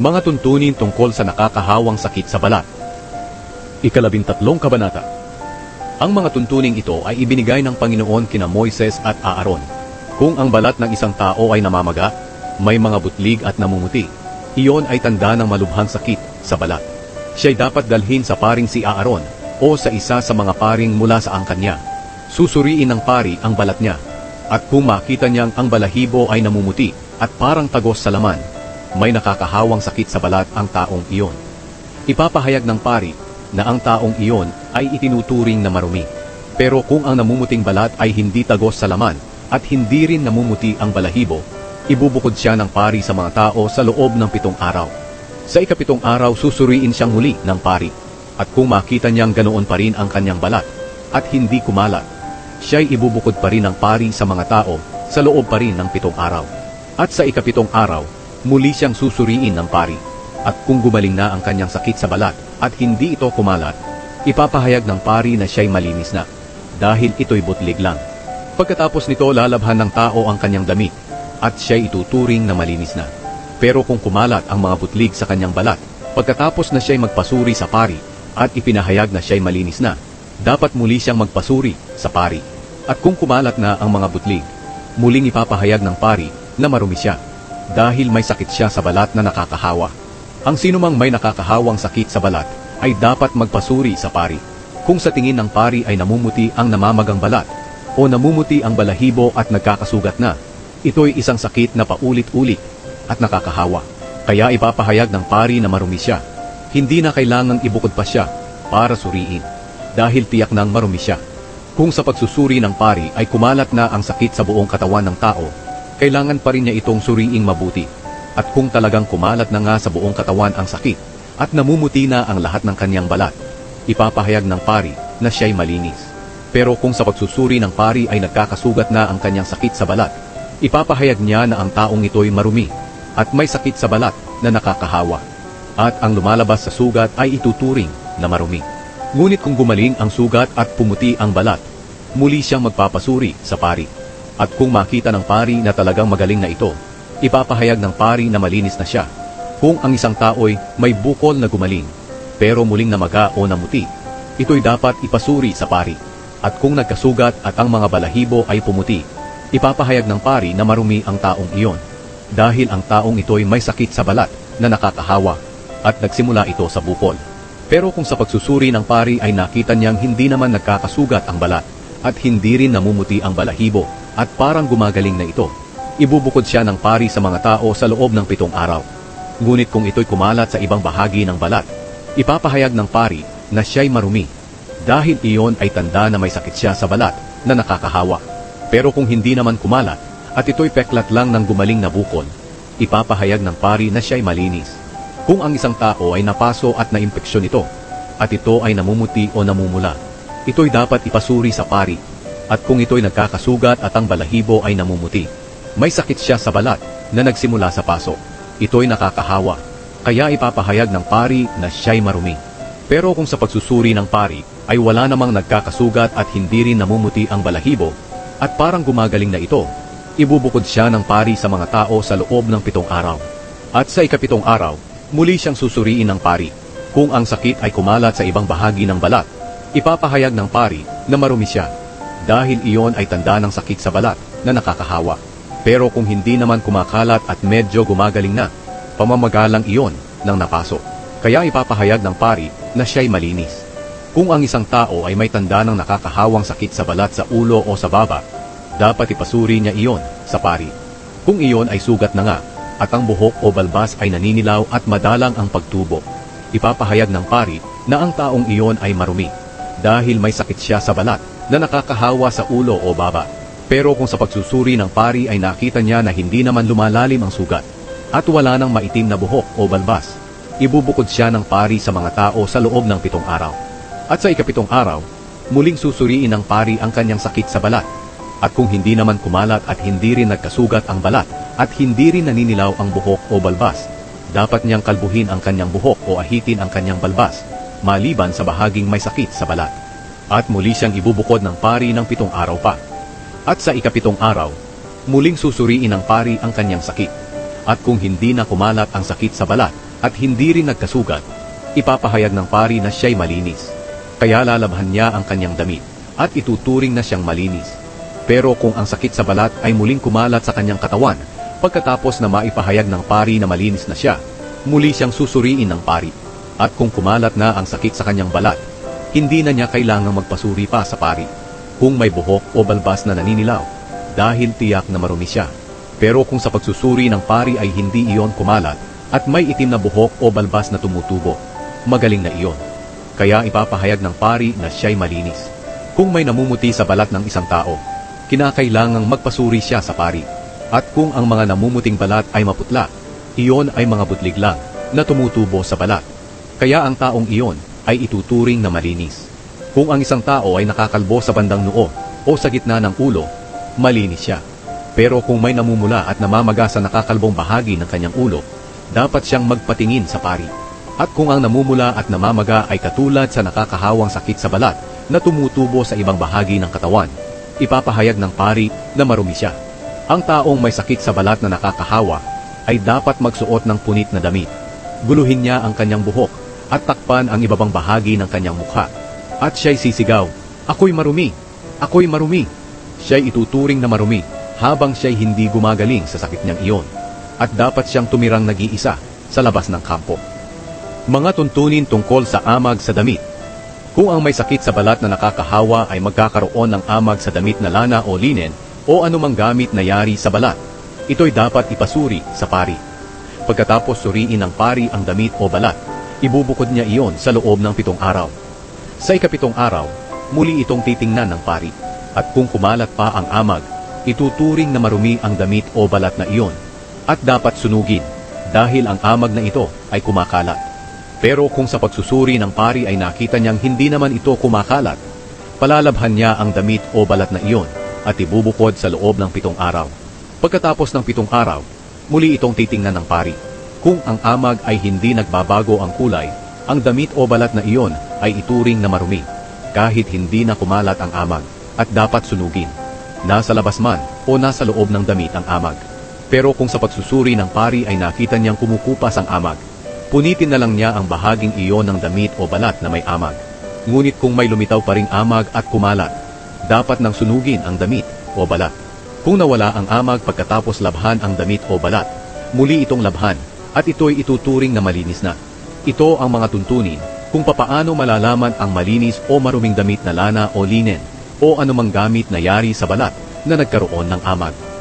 Mga tuntunin tungkol sa nakakahawang sakit sa balat. Ikalabintatlong kabanata. Ang mga tuntuning ito ay ibinigay ng Panginoon kina Moises at Aaron. Kung ang balat ng isang tao ay namamaga, may mga butlig at namumuti, iyon ay tanda ng malubhang sakit sa balat. Siya'y dapat dalhin sa paring si Aaron o sa isa sa mga paring mula sa angkan niya. Susuriin ng pari ang balat niya. At kung makita niyang ang balahibo ay namumuti at parang tagos sa laman, may nakakahawang sakit sa balat ang taong iyon. Ipapahayag ng pari na ang taong iyon ay itinuturing na marumi. Pero kung ang namumuting balat ay hindi tagos sa laman at hindi rin namumuti ang balahibo, ibubukod siya ng pari sa mga tao sa loob ng pitong araw. Sa ikapitong araw, susuriin siyang muli ng pari. At kung makita niyang ganoon pa rin ang kanyang balat at hindi kumalat, siya'y ibubukod pa rin ng pari sa mga tao sa loob pa rin ng pitong araw. At sa ikapitong araw, muli siyang susuriin ng pari. At kung gumaling na ang kanyang sakit sa balat at hindi ito kumalat, ipapahayag ng pari na siya'y malinis na, dahil ito'y butlig lang. Pagkatapos nito, lalabhan ng tao ang kanyang damit, at siya'y ituturing na malinis na. Pero kung kumalat ang mga butlig sa kanyang balat, pagkatapos na siya'y magpasuri sa pari, at ipinahayag na siya'y malinis na, dapat muli siyang magpasuri sa pari. At kung kumalat na ang mga butlig, muling ipapahayag ng pari na marumi siya, dahil may sakit siya sa balat na nakakahawa. Ang sinumang may nakakahawang sakit sa balat ay dapat magpasuri sa pari. Kung sa tingin ng pari ay namumuti ang namamagang balat o namumuti ang balahibo at nagkakasugat na, ito'y isang sakit na paulit-ulit at nakakahawa. Kaya ipapahayag ng pari na marumi siya. Hindi na kailangang ibukod pa siya para suriin dahil tiyak nang marumi siya. Kung sa pagsusuri ng pari ay kumalat na ang sakit sa buong katawan ng tao, kailangan pa rin niya itong suriing mabuti. At kung talagang kumalat na nga sa buong katawan ang sakit at namumuti na ang lahat ng kanyang balat, ipapahayag ng pari na siya'y malinis. Pero kung sa pagsusuri ng pari ay nagkakasugat na ang kanyang sakit sa balat, ipapahayag niya na ang taong ito'y marumi at may sakit sa balat na nakakahawa. At ang lumalabas sa sugat ay ituturing na marumi. Ngunit kung gumaling ang sugat at pumuti ang balat, muli siyang magpapasuri sa pari. At kung makita ng pari na talagang magaling na ito, ipapahayag ng pari na malinis na siya. Kung ang isang tao'y may bukol na gumaling, pero muling namaga o namuti, ito'y dapat ipasuri sa pari. At kung nagkasugat at ang mga balahibo ay pumuti, ipapahayag ng pari na marumi ang taong iyon. Dahil ang taong ito'y may sakit sa balat na nakakahawa at nagsimula ito sa bukol. Pero kung sa pagsusuri ng pari ay nakita niyang hindi naman nagkakasugat ang balat at hindi rin namumuti ang balahibo at parang gumagaling na ito, ibubukod siya ng pari sa mga tao sa loob ng pitong araw. Ngunit kung ito'y kumalat sa ibang bahagi ng balat, ipapahayag ng pari na siya'y marumi dahil iyon ay tanda na may sakit siya sa balat na nakakahawa. Pero kung hindi naman kumalat at ito'y peklat lang ng gumaling na bukol, ipapahayag ng pari na siya'y malinis. Kung ang isang tao ay napaso at naimpeksyon ito, at ito ay namumuti o namumula, ito'y dapat ipasuri sa pari. At kung ito'y nagkakasugat at ang balahibo ay namumuti, may sakit siya sa balat na nagsimula sa paso. Ito'y nakakahawa, kaya ipapahayag ng pari na siya'y marumi. Pero kung sa pagsusuri ng pari ay wala namang nagkakasugat at hindi rin namumuti ang balahibo, at parang gumagaling na ito, ibubukod siya ng pari sa mga tao sa loob ng pitong araw. At sa ikapitong araw, muli siyang susuriin ng pari. Kung ang sakit ay kumalat sa ibang bahagi ng balat, ipapahayag ng pari na marumi siya. Dahil iyon ay tanda ng sakit sa balat na nakakahawa. Pero kung hindi naman kumakalat at medyo gumagaling na, pamamagalang iyon ng napaso. Kaya ipapahayag ng pari na siya'y malinis. Kung ang isang tao ay may tanda ng nakakahawang sakit sa balat sa ulo o sa baba, dapat ipasuri niya iyon sa pari. Kung iyon ay sugat na nga, at ang buhok o balbas ay naninilaw at madalang ang pagtubo, ipapahayag ng pari na ang taong iyon ay marumi, dahil may sakit siya sa balat na nakakahawa sa ulo o baba. Pero kung sa pagsusuri ng pari ay nakita niya na hindi naman lumalalim ang sugat, at wala nang maitim na buhok o balbas, ibubukod siya ng pari sa mga tao sa loob ng pitong araw. At sa ikapitong araw, muling susuriin ng pari ang kanyang sakit sa balat. At kung hindi naman kumalat at hindi rin nagkasugat ang balat at hindi rin naninilaw ang buhok o balbas, dapat niyang kalbuhin ang kanyang buhok o ahitin ang kanyang balbas, maliban sa bahaging may sakit sa balat. At muli siyang ibubukod ng pari ng pitong araw pa. At sa ikapitong araw, muling susuriin ng pari ang kanyang sakit. At kung hindi na kumalat ang sakit sa balat at hindi rin nagkasugat, ipapahayag ng pari na siya'y malinis. Kaya lalabhan niya ang kanyang damit at ituturing na siyang malinis. Pero kung ang sakit sa balat ay muling kumalat sa kanyang katawan, pagkatapos na maipahayag ng pari na malinis na siya, muli siyang susuriin ng pari. At kung kumalat na ang sakit sa kanyang balat, hindi na niya kailangang magpasuri pa sa pari. Kung may buhok o balbas na naninilaw, dahil tiyak na marumi siya. Pero kung sa pagsusuri ng pari ay hindi iyon kumalat at may itim na buhok o balbas na tumutubo, magaling na iyon. Kaya ipapahayag ng pari na siya'y malinis. Kung may namumuti sa balat ng isang tao, kinakailangang magpasuri siya sa pari. At kung ang mga namumuting balat ay maputla, iyon ay mga butlig lang na tumutubo sa balat. Kaya ang taong iyon ay ituturing na malinis. Kung ang isang tao ay nakakalbo sa bandang noo o sa gitna ng ulo, malinis siya. Pero kung may namumula at namamaga sa nakakalbong bahagi ng kanyang ulo, dapat siyang magpatingin sa pari. At kung ang namumula at namamaga ay katulad sa nakakahawang sakit sa balat na tumutubo sa ibang bahagi ng katawan, ipapahayag ng pari na marumi siya. Ang taong may sakit sa balat na nakakahawa ay dapat magsuot ng punit na damit. Guluhin niya ang kanyang buhok at takpan ang ibabang bahagi ng kanyang mukha. At siya'y sisigaw, Ako'y marumi! Ako'y marumi! Siya'y ituturing na marumi habang siya'y hindi gumagaling sa sakit niyang iyon. At dapat siyang tumirang nag-iisa sa labas ng kampo. Mga tuntunin tungkol sa amag sa damit. Kung ang may sakit sa balat na nakakahawa ay magkakaroon ng amag sa damit na lana o linen o anumang gamit na yari sa balat, ito'y dapat ipasuri sa pari. Pagkatapos suriin ng pari ang damit o balat, ibubukod niya iyon sa loob ng pitong araw. Sa ikapitong araw, muli itong titingnan ng pari. At kung kumalat pa ang amag, ituturing na marumi ang damit o balat na iyon at dapat sunugin dahil ang amag na ito ay kumakalat. Pero kung sa pagsusuri ng pari ay nakita niyang hindi naman ito kumakalat, palalabhan niya ang damit o balat na iyon at ibubukod sa loob ng pitong araw. Pagkatapos ng pitong araw, muli itong titingnan ng pari. Kung ang amag ay hindi nagbabago ang kulay, ang damit o balat na iyon ay ituring na marumi, kahit hindi na kumalat ang amag, at dapat sunugin. Nasa labas man o nasa loob ng damit ang amag. Pero kung sa pagsusuri ng pari ay nakita niyang kumukupas ang amag, punitin na lang niya ang bahaging iyon ng damit o balat na may amag. Ngunit kung may lumitaw pa ring amag at kumalat, dapat nang sunugin ang damit o balat. Kung nawala ang amag pagkatapos labhan ang damit o balat, muli itong labhan at ito'y ituturing na malinis na. Ito ang mga tuntunin kung papaano malalaman ang malinis o maruming damit na lana o linen o anumang gamit na yari sa balat na nagkaroon ng amag.